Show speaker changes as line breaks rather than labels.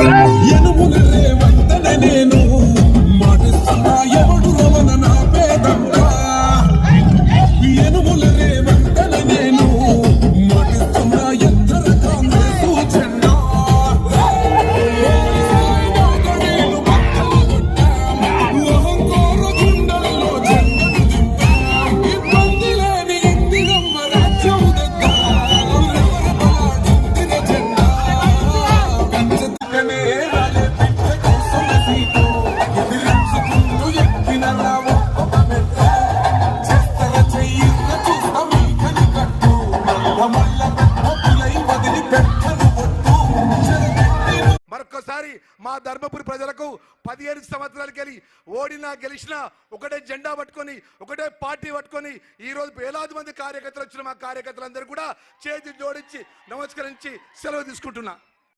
You know what
మరొకసారి మా ధర్మపురి ప్రజలకు పదిహేడు సంవత్సరాలకెళ్ళి ఓడినా గెలిచినా ఒకటే జెండా పట్టుకొని ఒకటే పార్టీ పట్టుకొని ఈ రోజు వేలాది మంది కార్యకర్తలు వచ్చిన మా కార్యకర్తలందరూ కూడా చేతి జోడించి నమస్కరించి సెలవు తీసుకుంటున్నా.